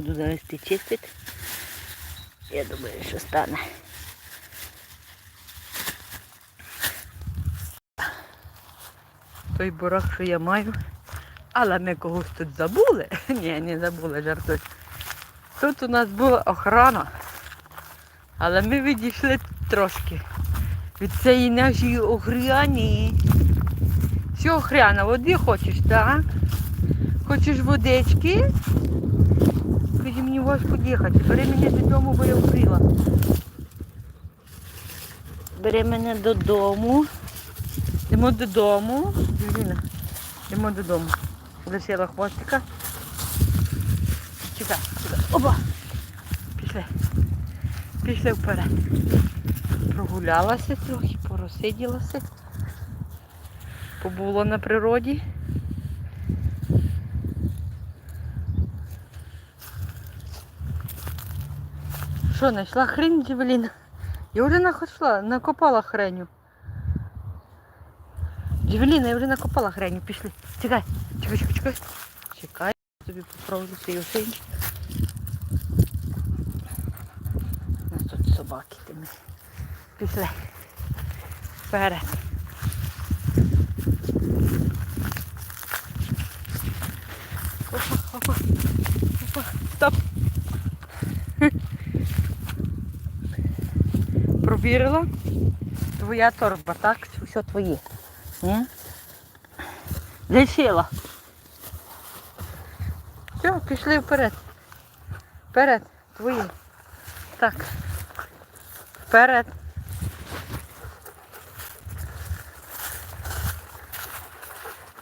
Буду зараз ти чистити. Я думаю, що стане. Той бурак, що я маю. Але ми когось тут забули. Ні, не забули, жартую. Тут у нас була охорона. Але ми відійшли трошки від цієї нашої охряні. Що, охряна, води хочеш, так? Хочеш водички? Тоді мені важко їхати. Бери мене додому, бо я вкрила. Бери мене додому. Йдемо додому. Юліна, йдемо додому. Лишила хвостика. Чекай, чекай. Опа! Пішли. Пішли вперед. Прогулялася трохи, порозсиділася. Побула на природі. Що, знайшла хрень, Джевеліна? Я вже знайшла, накопала хреню. Джевеліна, я вже накопала хреню, пішли. Чекай, чекай, чекай, чекай. Чекай, тобі поправлю цей осень. У нас тут собаки тими. Пішли. Вперед. Опа, опа, опа, стоп. Провірила. Твоя торба, так? Все твоє. Ні? Лишила. Все, пішли вперед. Вперед, твої. Так. Вперед.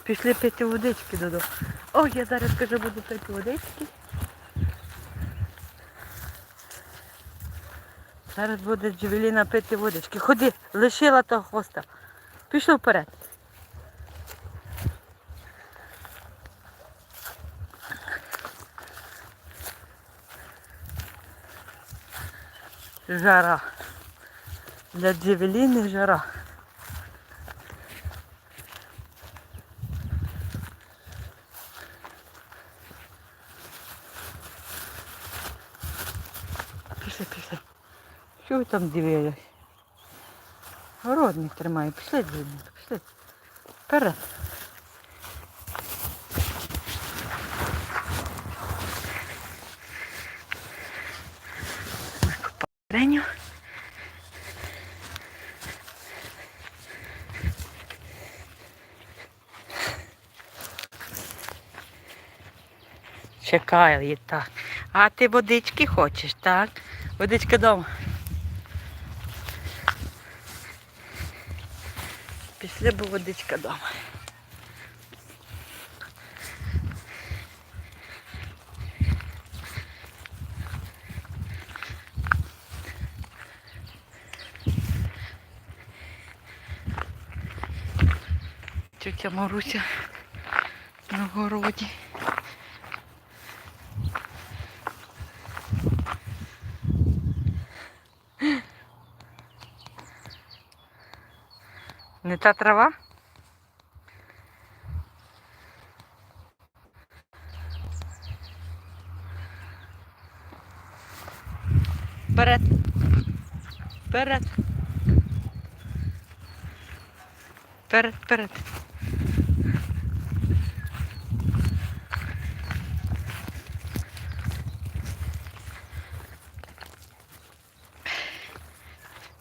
Пішли пити водички додому. О, я зараз кажу, буду пити водички. Зараз буде Джевеліна пити водички. Ходи, лишила того хвоста. Пішли вперед. Жара. Для Джевеліни жара. Пішли, пішли. Що ви там дивились? Городник тримає. Пішли, Джевеліна, пішли. Вперед. Реню. Чекаю її так. А ти водички хочеш, так? Водичка вдома. Бо водичка вдома. Тетя Маруся на городі. Не та трава? Вперед. Вперед. Вперед, вперед.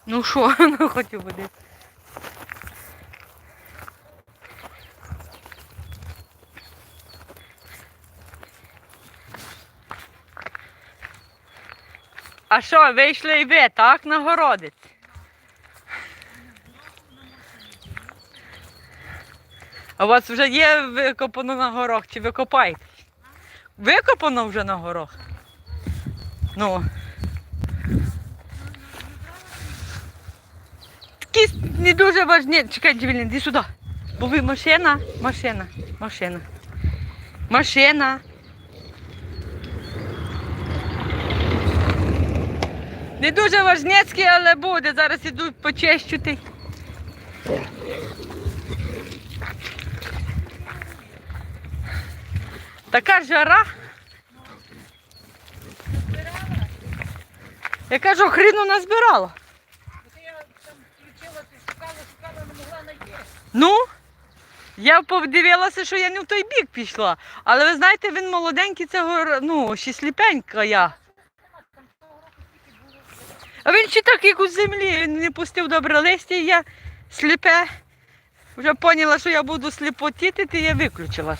Ну що, ну хотів буде. А що, вийшли і ви, так, на городець? А у вас вже є викопано на горох, чи ви? Викопано вже на горох? Ну. Такі не дуже важні. Чекай, Джевелін, іди сюди. Бо ви машина, машина, машина. Машина. Не дуже важнецький, але буде. Зараз ідуть почищути. Така жара. Я кажу, хріну назбирала. Я там включила, шукала, шукала, не могла знайти. Ну, я подивилася, що я не в той бік пішла. Але ви знаєте, він молоденький, це гор- ну, ще сліпенька я. А він ще так, як у землі, він не пустив добре листя, і я сліпе. Вже поняла, що я буду сліпотіти, і я виключилась.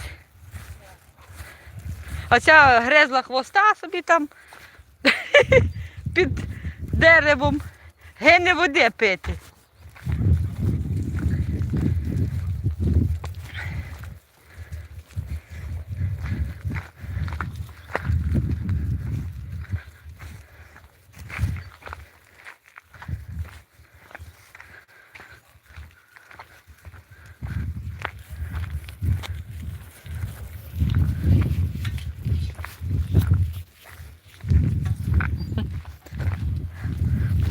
А ця грезла хвоста собі там під деревом гине води пити.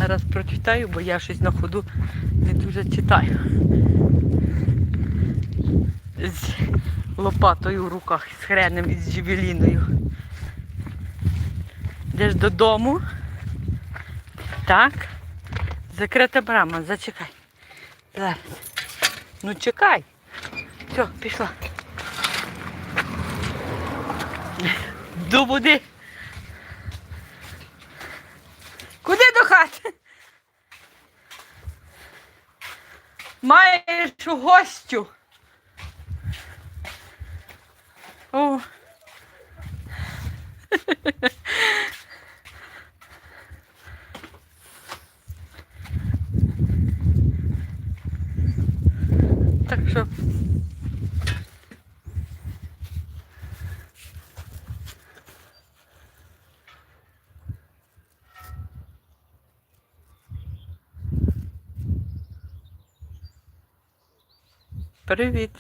Зараз прочитаю, бо я щось на ходу не дуже читаю. З лопатою в руках, з хренем і з джевеліною. Йдеш додому. Так. Закрита брама, зачекай. Зараз. Ну чекай. Все, пішла. До води. Куди до хати? Маєш гостю. О. Так що. Привіт.